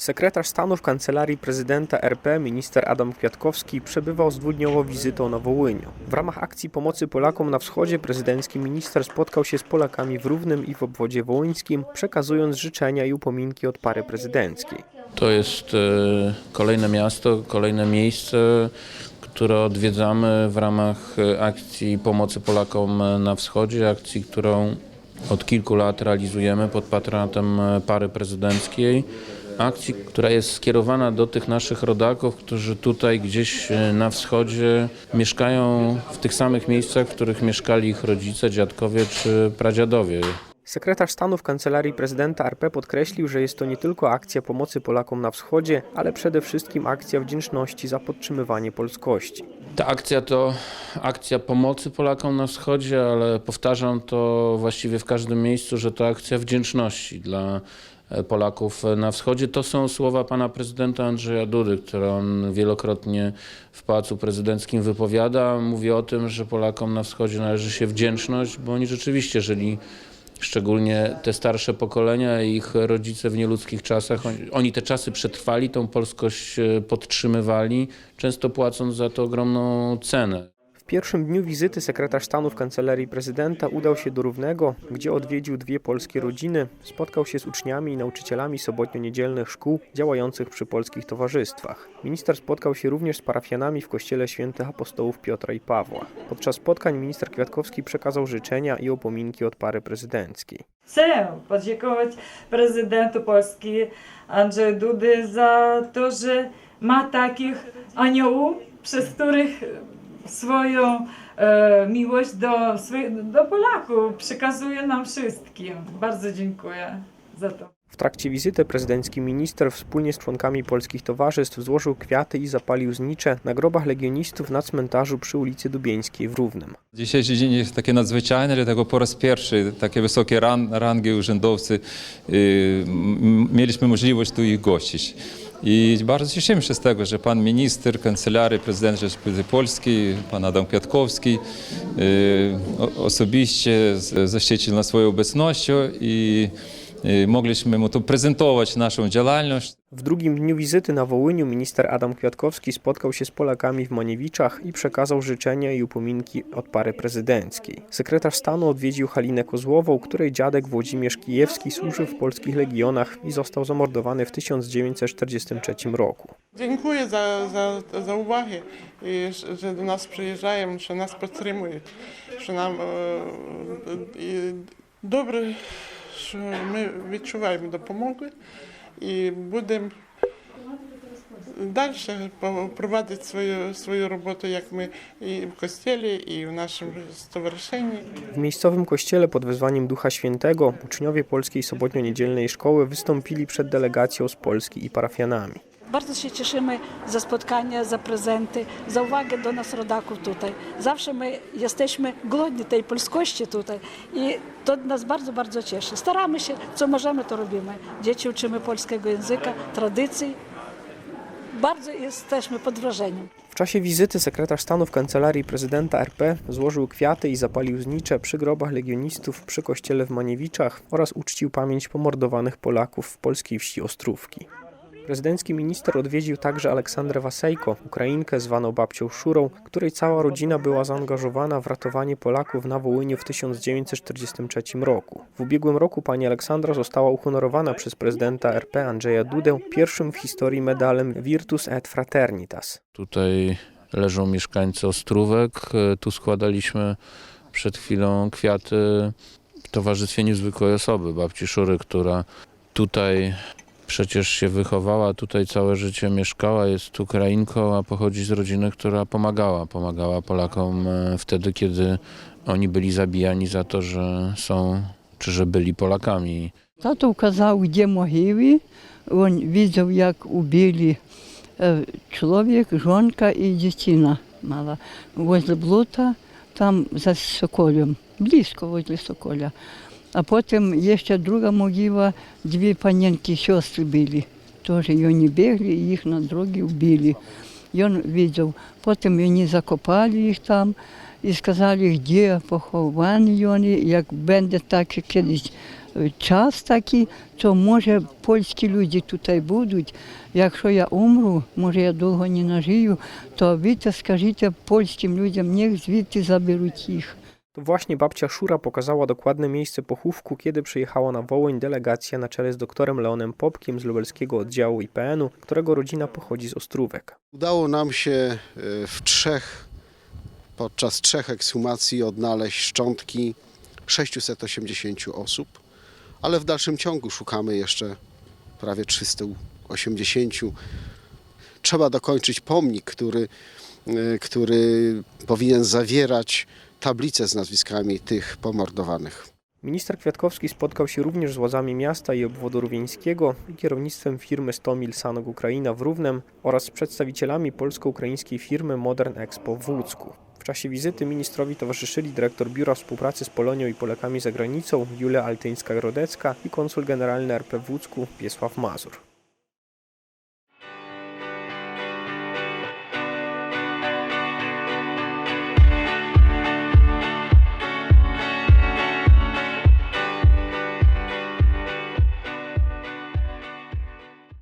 Sekretarz stanu w kancelarii prezydenta RP minister Adam Kwiatkowski przebywał z dwudniową wizytą na Wołyniu. W ramach akcji pomocy Polakom na wschodzie prezydencki minister spotkał się z Polakami w Równym i w obwodzie wołyńskim, przekazując życzenia i upominki od pary prezydenckiej. To jest e, kolejne miasto, kolejne miejsce, które odwiedzamy w ramach e, akcji pomocy Polakom e, na wschodzie, akcji, którą od kilku lat realizujemy pod patronatem pary prezydenckiej. Akcji, która jest skierowana do tych naszych rodaków, którzy tutaj gdzieś e, na wschodzie mieszkają w tych samych miejscach, w których mieszkali ich rodzice, dziadkowie czy pradziadowie. Sekretarz stanu w kancelarii prezydenta RP podkreślił, że jest to nie tylko akcja pomocy Polakom na wschodzie, ale przede wszystkim akcja wdzięczności za podtrzymywanie polskości. Ta akcja to akcja pomocy Polakom na wschodzie, ale powtarzam to właściwie w każdym miejscu, że to akcja wdzięczności dla Polaków na wschodzie. To są słowa pana prezydenta Andrzeja Dudy, które on wielokrotnie w Pałacu Prezydenckim wypowiada. Mówi o tym, że Polakom na wschodzie należy się wdzięczność, bo oni rzeczywiście żyli szczególnie te starsze pokolenia i ich rodzice w nieludzkich czasach. Oni, oni te czasy przetrwali, tą polskość e, podtrzymywali, często płacąc za to ogromną cenę. Pierwszym dniu wizyty sekretarz stanu w kancelarii prezydenta udał się do Równego, gdzie odwiedził dwie polskie rodziny, spotkał się z uczniami i nauczycielami sobotnio-niedzielnych szkół działających przy polskich towarzystwach. Minister spotkał się również z parafianami w kościele świętych apostołów Piotra i Pawła. Podczas spotkań minister Kwiatkowski przekazał życzenia i upominki od pary prezydenckiej. Chcę podziękować prezydentu Polski Andrzeju Dudy za to, że ma takich aniołów, przez których swoją e, miłość do, do Polaków przekazuje nam wszystkim. Bardzo dziękuję za to. W trakcie wizyty prezydencki minister wspólnie z członkami polskich towarzystw złożył kwiaty i zapalił znicze na grobach legionistów na cmentarzu przy ulicy Dubieńskiej w Równym. Dzisiejszy dzień jest taki nadzwyczajny, dlatego po raz pierwszy takie wysokie ran, rangi urzędowcy y, mieliśmy możliwość tu ich gościć. Tego, że pan minister Kancelarii Prezydenta Rzeczypospolitej Polskiej, pan Adam Kwiatkowski y, o- osobiście z- zaszczycił nas swoją obecnością i y, Y, mogliśmy mu tu prezentować naszą działalność. W drugim dniu wizyty na Wołyniu minister Adam Kwiatkowski spotkał się z Polakami w Maniewiczach i przekazał życzenia i upominki od pary prezydenckiej. Sekretarz stanu odwiedził Halinę Kozłową, której dziadek Włodzimierz Kijewski służył w polskich legionach i został zamordowany w 1943 roku. Dziękuję za, za, za uwagę, y, i, że do nas przyjeżdżają, że nas podtrzymują, że nam e, e, dobry добре, що ми відчуваємо допомогу і будемо далі проводити свою, свою роботу, як ми і в костелі, і в нашому стоваришенні. W miejscowym kościele pod wezwaniem Ducha Świętego uczniowie Polskiej Sobotnio-Niedzielnej Szkoły wystąpili przed delegacją z Polski i parafianami. Bardzo się cieszymy za spotkania, za prezenty, za uwagę do nas rodaków tutaj. Zawsze my jesteśmy głodni tej polskości tutaj i to nas bardzo, bardzo cieszy. Staramy się, co możemy, to robimy. Dzieci uczymy polskiego języka, tradycji. Bardzo jesteśmy pod wrażeniem. W czasie wizyty sekretarz stanu w kancelarii prezydenta RP złożył kwiaty i zapalił znicze przy grobach legionistów przy kościele w Maniewiczach oraz uczcił pamięć pomordowanych Polaków w polskiej wsi Ostrówki. Prezydencki minister odwiedził także Aleksandrę Wasejko, Ukrainkę zwaną babcią Szurą, której cała rodzina była zaangażowana w ratowanie Polaków na Wołyniu w 1943 roku. W ubiegłym roku pani Aleksandra została uhonorowana przez prezydenta RP Andrzeja Dudę pierwszym w historii medalem Virtus et Fraternitas. Tutaj leżą mieszkańcy Ostrówek. Tu składaliśmy przed chwilą kwiaty w towarzystwie niezwykłej osoby, babci Szury, która tutaj przecież się wychowała, tutaj całe życie mieszkała, jest Ukrainką, a pochodzi z rodziny, która pomagała. Pomagała Polakom e, wtedy, kiedy oni byli zabijani za to, że są, czy że byli Polakami. Тато вказав, де могили. Він бачив, як убили е, чоловік, жінка і дитина мала. Возле блота, там за Соколем, близько возле Соколя. А потім є ще друга могила, дві паненки сестри були. Теж вони бігли, і їх на дорогі вбили. Він бачив. Потім вони закопали їх там і сказали, де поховані вони, як буде так, як колись е, час такий, то може польські люди тут будуть. Якщо я умру, може я довго не нажию, то ви скажіть польським людям, niech звідти заберуть їх. Właśnie babcia Szura pokazała dokładne miejsce pochówku, kiedy przyjechała na Wołyń delegacja na czele z doktorem Leonem Popkiem z lubelskiego oddziału IPN-u, którego rodzina pochodzi z Ostrówek. Udało nam się e, w trzech, podczas trzech ekshumacji odnaleźć szczątki 680 osób, ale w dalszym ciągu szukamy jeszcze prawie 380. Trzeba dokończyć pomnik, który, e, który powinien zawierać tablicę z nazwiskami tych pomordowanych. Minister Kwiatkowski spotkał się również z władzami miasta i obwodu rówieńskiego i kierownictwem firmy Stomil Sanok Ukraina w Równem oraz z przedstawicielami polsko-ukraińskiej firmy Modern Expo w Łódzku. W czasie wizyty ministrowi towarzyszyli dyrektor Biura Współpracy z Polonią i Polakami za granicą Julia Altyńska-Grodecka i konsul generalny RP w Łódzku Piesław Mazur.